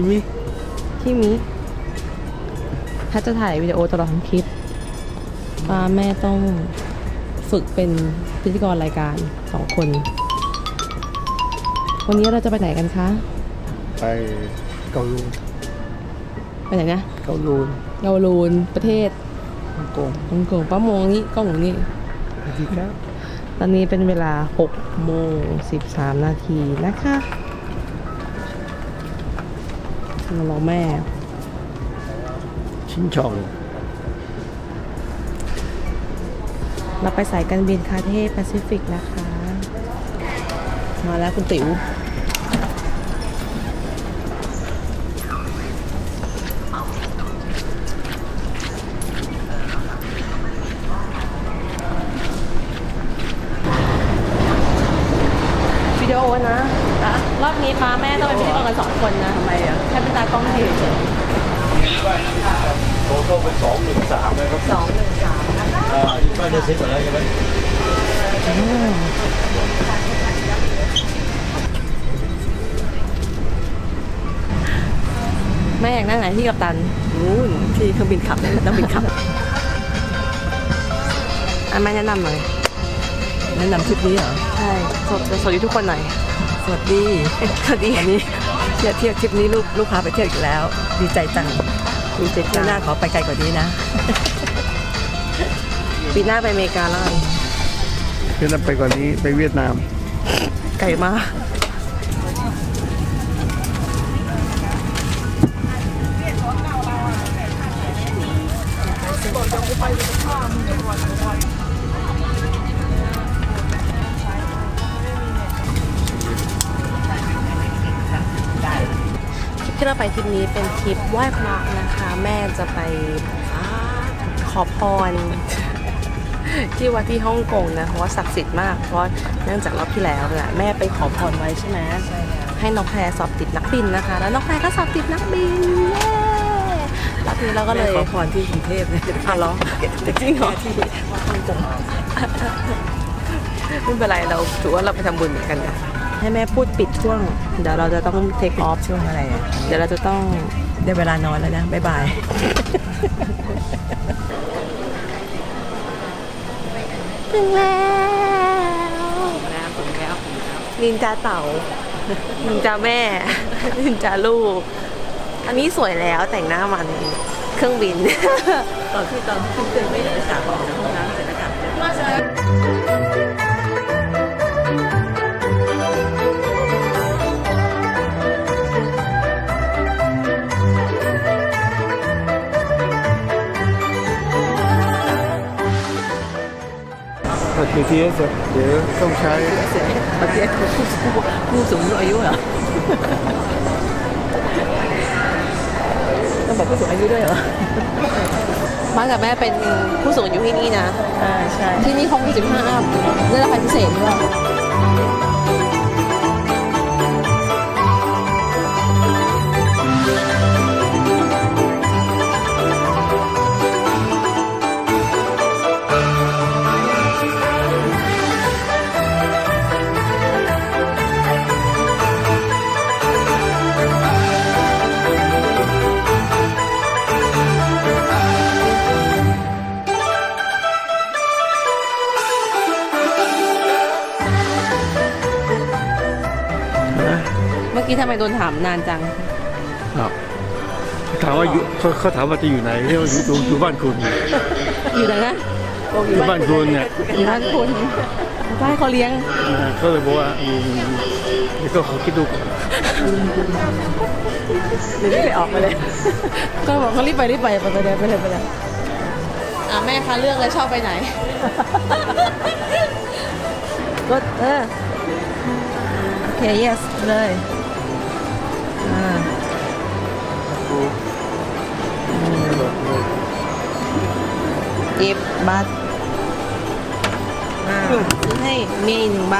ชิมิที่มิถ้าจะถ่ายวิดีโอตลอดทั้งคลิปป้าแม่ต้องฝึกเป็นพิธีกรรายการสองคน วันนี้เราจะไปไหนกันคะ ไปเกาลูนไปไหนนะเกาลูนเยาวรูนประเทศฮ่องกงฮ่องกงป้ามงนี่กล้องอยู่นี่สวัสดีครับ ตอนนี้เป็นเวลา6โมง13 นาทีนะคะ มารอแม่ ชิ้นช่อง เราไปสายการบินคาเทแปซิฟิกนะคะ มาแล้วคุณติ๋ว ที่กับตันนู่นที่เครื่องบินขับเนี่ยต้องบินขับอันแม่แนะนำหน่อยแนะนำทริปนี้เหรอ ใช่สดสวัสดีทุกคนหน่อยสวัสดีสวัสดีวันนี้เที่ยวเที่ยวทริปนี้ลูกลูกพาไปเที่ยวอีกแล้ว ดีใจจังดีเจเที่ยวหน้าขอไปไกลกว่านี้นะ ปีหน้าไปอเมริกาแล้วกันเพื่อนไปกว่านี้ไปเวียดนาม ไกลมาก ที่เราไปทริปนี้เป็นทริปไหว้พระนะคะ แม่จะไปขอพร ที่วัดที่ฮ่องกงนะเพราะว่าศักดิ์สิทธิ์มาก เพราะเนื่องจากรอบที่แล้วน่ะแม่ไปขอพรไว้ใช่ไหมให้น้องแพรสอบติดนักบินนะคะ แล้วน้องแพรก็สอบติดนักบินเย้รอบนี้เราก็เลยขอพรที่กรุงเทพเนี่ยอะเหรอจริงเหรอที่ฮ่องกงไม่เป็นไรเราถือว่าเราไปทำบุญเหมือนกันนะ ให้แม่พูดปิดช่วง เดี๋ยวเราจะต้องเทคออฟช่วงอะไรอะเดี๋ยวเราจะต้องได้เวลานอนแล้วนะบ๊ายบายถึงแล้วนินจาเต่า นินจาแม่ นินจาลูก อันนี้สวยแล้วแต่งหน้ามันเครื่องบิน ตอนที่ตอนที่ขึ้นเครื่องไม่ได้สระออกจากห้องน้ำเสร็จแล้ว BTS อะเดี๋ยวต้องใช้ประเทศผู้ผู้ผู้สูงอายุเหรอต้องบอกผู้สูงอายุด้วยเหรอบ้านกับแม่เป็นผู้สูงอายุที่นี่นะอ่าใช่ที่นี่เขามี15อัพได้ราคาพิเศษด้วย ทำไมโดนถามนานจัง ครับถามว่าอยู่เขาเขาถามว่าจะอยู่ไหนเรียกว่าอยู่อยู่อยู่บ้านคุณอยู่ไหนนะอยู่บ้านคุณเนี่ยอยู่บ้านคุณบ้านเขาเลี้ยง อ่าก็เลยบอกว่าอืมเดี๋ยวก็ขอคิดดูก่อนเดี๋ยวนี้ไปออกมาเลย ก็บอกเขารีบไปรีบไปไปเลยไปเลยไปเลยอะแม่คะเลือกเลยชอบไปไหน ก็เออ โอเค yes เลย จิบบัตรอ่าซื้อให้เมียอีกหนึ่งใบ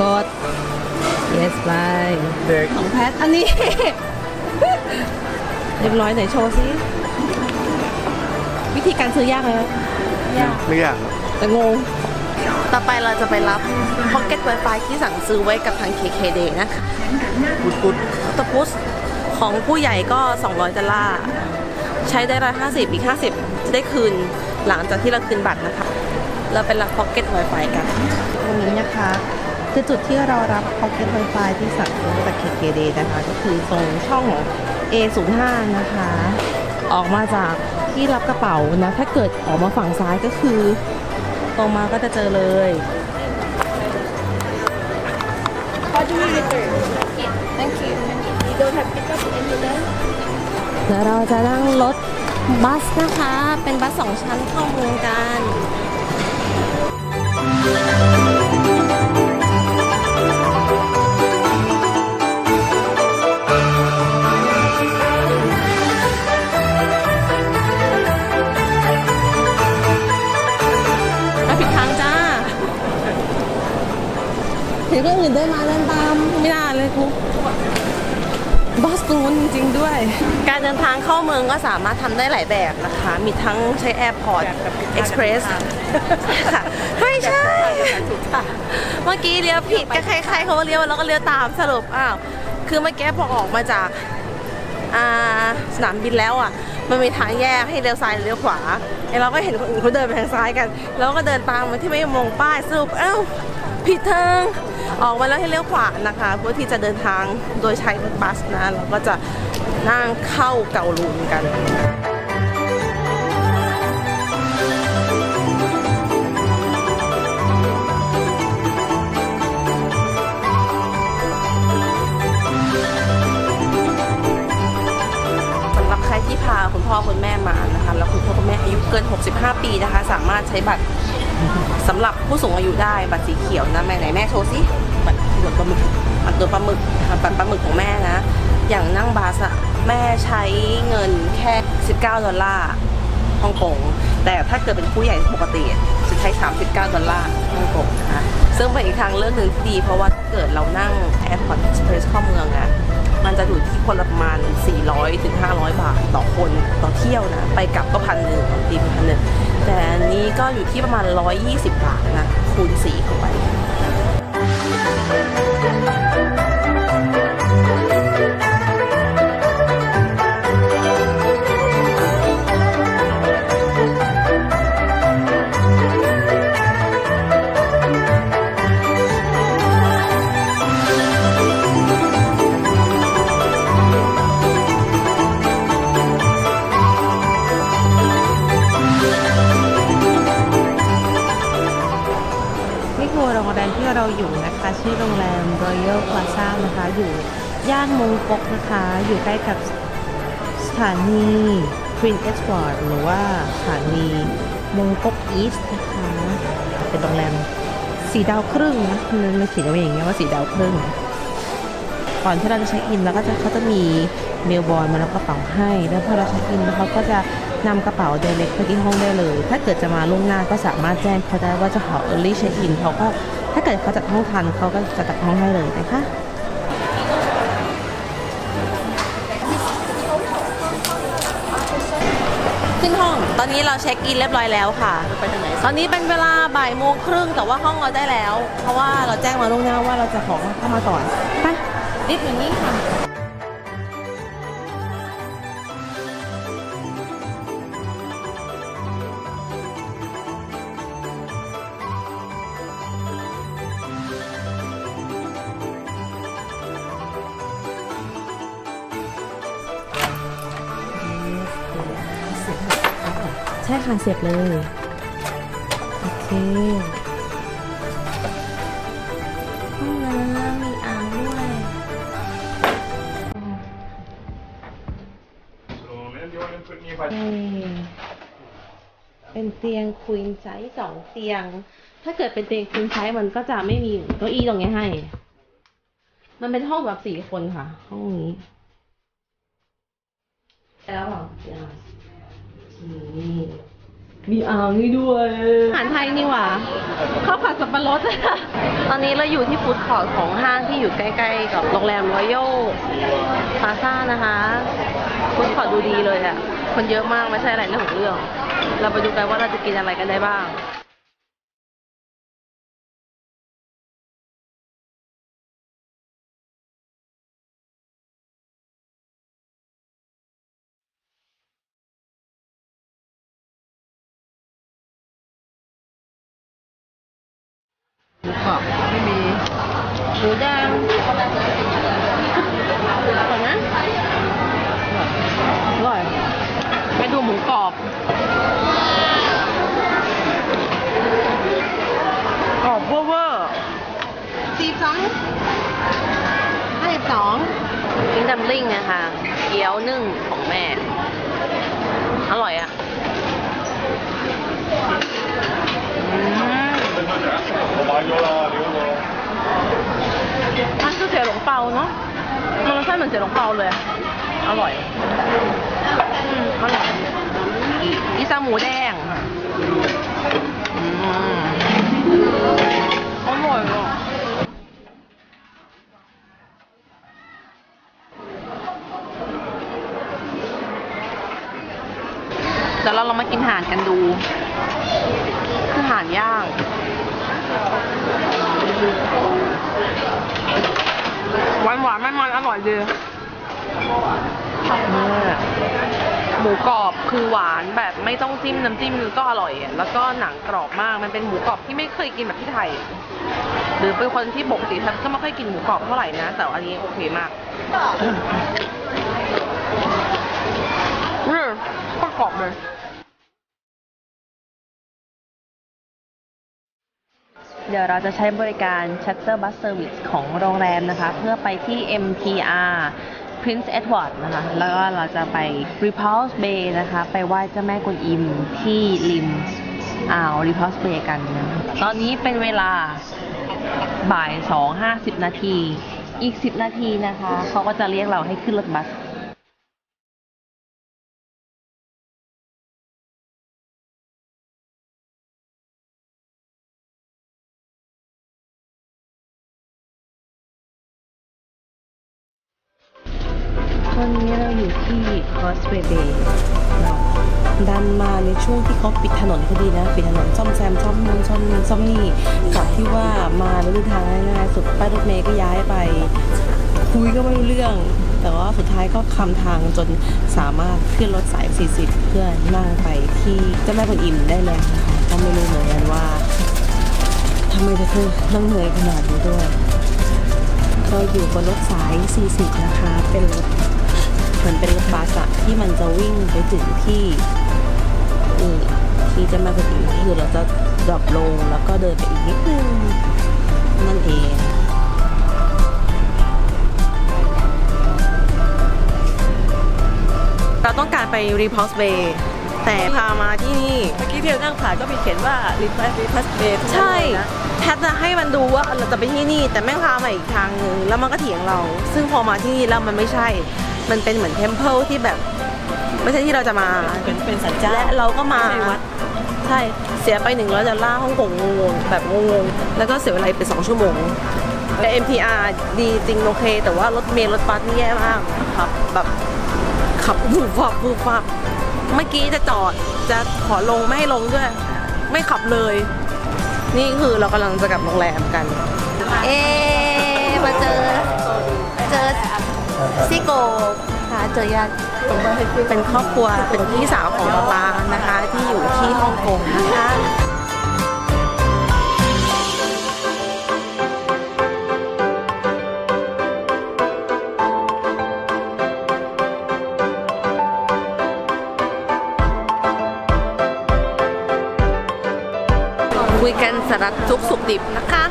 กด yes ใบเด็กของแพท อันนี้ เรียบร้อยไหนโชว์ซิวิธีการซื้อยากไหมยากไม่ยากหรอกแต่งง ต่อไปเราจะไปรับ Pocket Wi-Fi ที่สั่งซื้อไว้กับทาง KKD นะคะพุดพุดตะพุสของผู้ใหญ่ก็ 200ดอลลาร์ ใช้ได้ร้อยห้าสิบอีกห้าสิบจะได้คืนหลังจากที่เราคืนบัตรนะคะ เราเป็นรับพ็อกเก็ต Wi-Fi กันตรงนี้นะคะ คือจุดที่เรารับ Pocket Wi-Fi ที่สั่งมาจาก KKD นะคะ ก็คือตรงช่อง A05 นะคะ ออกมาจากที่รับกระเป๋านะ ถ้าเกิดออกมาฝั่งซ้ายก็คือ ตรงมาก็จะเจอเลยเดี๋ยวเราจะนั่งรถบัสนะคะ เป็นบัสสองชั้นเข้าเมืองกันมาผิดทางจ้าเห็นคนอื่นเดินมาเดินตาม ไม่ได้เลยกู บอสตูนจริงๆด้วย การเดินทางเข้าเมืองก็สามารถทำได้หลายแบบนะคะ มีทั้งใช้ Airport Express ค่ะไม่ใช่เมื่อกี้เลี้ยวผิดก็ใครๆเขาก็เลี้ยวแล้วก็เลี้ยวตามสรุปอ้าวคือเมื่อกี้พอออกมาจากอ่าสนามบินแล้วอะ มันมีทางแยกให้เลี้ยวซ้ายหรือเลี้ยวขวาไอ้เราก็เห็นคนอื่นเขาเดินไปทางซ้ายกัน แล้วก็เดินตามมาที่ไม่มองป้ายสรุปเอ้า ผิดทางออกมาแล้วให้เลี้ยวขวานะคะเพื่อที่จะเดินทางโดยใช้รถบัสนะเราก็จะนั่งเข้าเกาลูนกันสำหรับใครที่พาคุณพ่อคุณแม่มานะคะ แล้วคุณพ่อคุณแม่อายุเกิน 65 ปีนะคะ สามารถใช้บัตร สำหรับผู้สูงอายุได้บัตรสีเขียวนะแม่ไหนแม่โชว์สิบัตรตรวจปลาหมึกบัตรตรวจปลาหมึกบัตรปลาหมึกของแม่นะ อย่างนั่งบัสอะแม่ใช้เงินแค่ 19 ดอลลาร์ ฮ่องกง แต่ถ้าเกิดเป็นผู้ใหญ่ปกติจะใช้ 39 ดอลลาร์ฮ่องกงนะคะ ซึ่งเป็นอีกทางเลือกหนึ่งที่ดี เพราะว่าถ้าเกิดเรานั่ง Airport Express เข้าเมืองอะมันจะอยู่ที่คนละประมาณ 400ถึง500 บาทต่อคนต่อเที่ยวนะ ไปกลับก็พันหนึ่งต่อทีพันหนึ่งแต่อันนี้ก็อยู่ที่ประมาณ 120 บาทนะ คูณ 4 เข้าไป อยู่ใกล้กับสถานี Queen Edward หรือว่าสถานีมงกก East นะคะเป็นโรงแรมสีดาวครึ่งนะมันมันเขียนเอาไว้อย่างเงี้ยว่าสีดาวครึ่ง ก่อนที่เราจะเช็คอินเราก็จะเขาจะมีเมลบอยมารับกระเป๋าให้ แล้วพอเราเช็คอินเขาก็จะนำกระเป๋าเดเล็กไปที่ห้องได้เลย ถ้าเกิดจะมาล่วงหน้าก็สามารถแจ้งเขาได้ว่าจะขอ early check in เขาก็ถ้าเกิดเขาจัดห้องทันเขาก็จะจัดห้องให้เลยนะคะ องตอนนี้เราเช็คอินเรียบร้อยแล้วค่ะ ตอนนี้เป็นเวลาบ่ายโมงครึ่งแต่ว่าห้องเราได้แล้ว เพราะว่าเราแจ้งมาล่วงหน้าว่าเราจะขอเข้ามาก่อนไปรีบอย่างนี้ค่ะ ช่ค่ะเสียบเลย โอเคห้องน้ำมีอ่างด้วย เป็นเตียงควีนไซส์สองเตียง ถ้าเกิดเป็นเตียงควีนไซส์มันก็จะไม่มีเก้าอี้ตรงนี้ให้ มันเป็นห้องแบบสี่คนค่ะ ห้องนี้แล้วหรอ นี่มีอ่างนี่ด้วยอาหารไทยนี่หว่าข้าวผัดสับปะรด ตอนนี้เราอยู่ที่ฟู้ดคอร์ทของห้างที่อยู่ใกล้ ๆ กับโรงแรมรอยัลพาซ่านะคะฟู้ดคอร์ทดูดีเลยอะ่ะคนเยอะมากไม่ใช่อะไรเรื่องของเรื่อง เราไปดูกันว่าเราจะกินอะไรกันได้บ้าง บอกไม่มีหมูแดงอร่อยไหมอร่อยไปดูหมูกรอบกรอบเวอร์สี่สองห้าสิบสองกินดัมลิงนะคะเกี๊ยวนึ่งของแม่ อร่อยอะ มันคือเสียหลงเปาเนาะมันรสชาติเหมือนเสียหลงเปาเลย อร่อย อืมอร่อยอีซาหมูแดงอืมอร่อยอะเดี๋ยวเราลองมากินห่านกันดูคือห่านย่าง หวานหวานมันมันๆอร่อยดีหมูกรอบคือหวานแบบไม่ต้องจิ้มน้ำจิ้มก็อร่อยอะแล้วก็หนังกรอบมากมันเป็นหมูกรอบที่ไม่เคยกินแบบที่ไทย หรือเป็นคนที่ปกติฉันก็ไม่ค่อยกินหมูกรอบเท่าไหร่นะ แต่อันนี้โอเคมากอืมโคตรกรอบเลย เดี๋ยวเราจะใช้บริการ Chatter Bus Service ของโรงแรมนะคะ เพื่อไปที่ MTR Prince Edward นะคะ แล้วก็เราจะไป Repulse Bay นะคะ ไปไหว้เจ้าแม่กวนอิมที่ริมอ่าว Repulse Bay กันนะะตอนนี้เป็นเวลาบ่าย 2.50 นาที อีก 10 นาทีนะคะ เขาก็จะเรียกเราให้ขึ้นรถบัส อนนี้เราอยู่ที่ Causeway Bay ดันมาในช่วงที่เขาปิดถนนพอดีนะ ปิดถนนซ่อมแซมซ่อมนู่นซ่อมนี่ซ่อมนี่กับที่ว่ามาแล้วเดินทางง่ายๆสุดป้ายรถเมย์ก็ย้ายไป คุยก็ไม่รู้เรื่อง แต่ว่าสุดท้ายก็คำทางจนสามารถขึ้นรถสาย 40 เพื่อนั่งไปที่เจ้าแม่กวนอิมได้แล้วนะคะก็ไม่รู้เหมือนกันว่าทำไมจะคือต้องเหนื่อยขนาดนี้ด้วยก็อยู่บนรถสาย 40 นะคะ เป็นรถ เหมือนเป็นรถบัสอะที่มันจะวิ่งไปถึงที่นี่ที่จะมาไปถึงที่คือเราจะดรอปลงแล้วก็เดินไปอีกนิดนึงนั่นเองเราต้องการไป Repulse Bay แต่พามาที่นี่ เมื่อกี้ที่เรานั่งผ่านก็มีเขียนว่าริพัสริพัสเบย์ใช่แพทจะให้มันดูว่าเราจะไปที่นี่ แต่แม่งพามาอีกทางหนึ่งแล้วมันก็เถียงเรา ซึ่งพอมาที่นี่แล้วมันไม่ใช่ มันเป็นเหมือนเทมเพลที่แบบ ไม่ใช่ที่เราจะมาเป็นเป็นสัญเจ้าและเราก็มาไใช่วัดใช่เสียไปหนึ่งร้อยดอลลาร์ฮ่องกงงงๆแบบงงๆแล้วก็เสียเวลาไปสองชั่วโมงแต่ MTR ดีจริงโอเค แต่ว่ารถเมล์รถบัสนี่แย่มากครับแบบขับวูบวับวูบวับเมื่อกี้จะจอดจะขอลงไม่ให้ลงด้วย ไม่ขับเลย นี่คือเรากำลังจะกลับโรงแรมกัน เอ๊ะมาเจอเจอ ซิโกค่ะเจอญาเป็นครอบครัวเป็นพี่สาวของปาปานะคะ ที่อยู่ที่ฮ่องกงนะคะคุยกันสารัดจุกสุกดิบนะคะ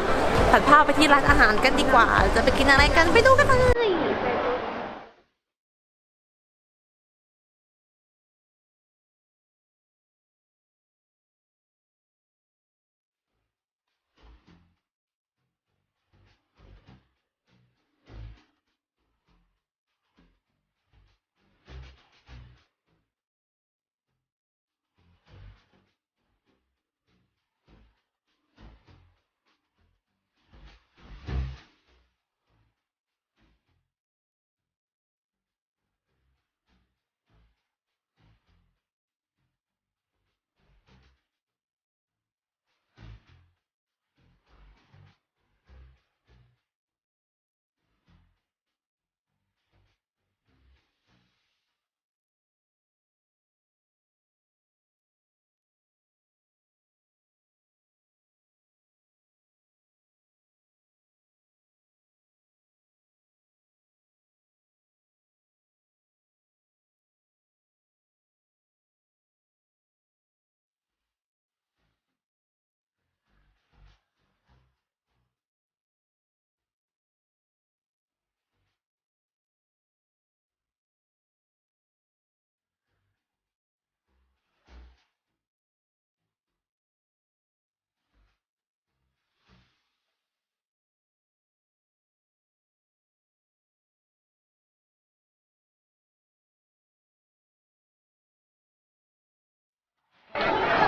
ผัดผ้าไปที่ร้านอาหารกันดีกว่า จะไปกินอะไรกันไปดูกันเลย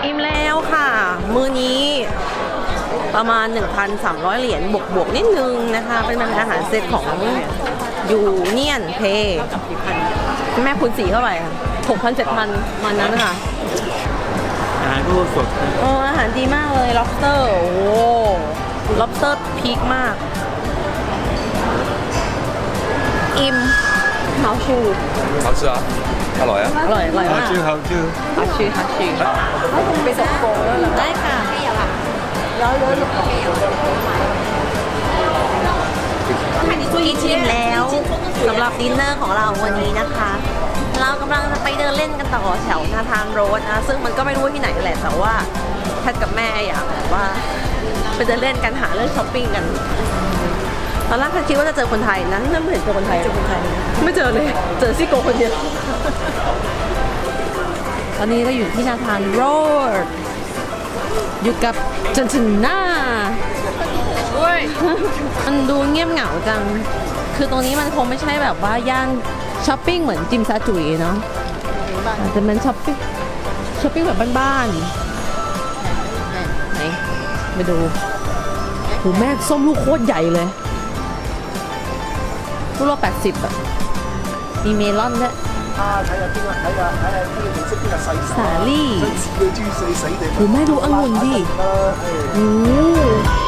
อิ่มแล้วค่ะ มือนี้ประมาณ 1,300 เหรียญบวกบวกๆนิดนึงนะคะ เป็นอาหารเซตของยูเนียนเพย์แม่คุณสีเท่าไหร่อะ6,000 7,000มันนั้นนะคะ อาหารก็สดนะ เอออาหารดีมากเลย lobster โอ้ lobster พีคมาก อิ่มเฮาชู 好吃啊， อร่อยอะอร่อยอร่อยมากชื่อเขชื่ฮัชชื่ฮัชชื่อไปส่งโกงแล้วเหรได้ค่ะไม่อยากค่ะร้อยร้อนยลูอยกกินอิ่มแล้วสำหรับดินเนอร์ของเราวันนี้นะคะ เรากำลังจะไปเดินเล่นกันต่อแถวนาทานโรดนะซึ่งมันก็ไม่รู้ที่ไหนแหละแต่ว่าแพทกับแม่อยากแบบว่าไปเดินเล่นกันหาเรื่องช้อปปิ้งกันตอนแรกแพทคิดว่าจะเจอคนไทยนะนั่นไม่เห็นเจอคนไทยเจอคนไทย ไม่เจอเลย เจอซี่โกคนเดียว ตอนนี้เราอยู่ที่นาธานโรดอยู่กับจันทนามันดูเงียบเหงาจัง คือตรงนี้มันคงไม่ใช่แบบว่าย่านช้อปปิ้งเหมือนจิมซาจุยเนาะอาจจะเป็นช้อปปิ้งช้อปปิ้งแบบบ้านๆไหนไปดูโหแม่ส้มลูกโคตรใหญ่เลยลูกละแปดสิบอะมีเมลอนด้วย สาลี่หูแม่ดูองุ่นดิโอ้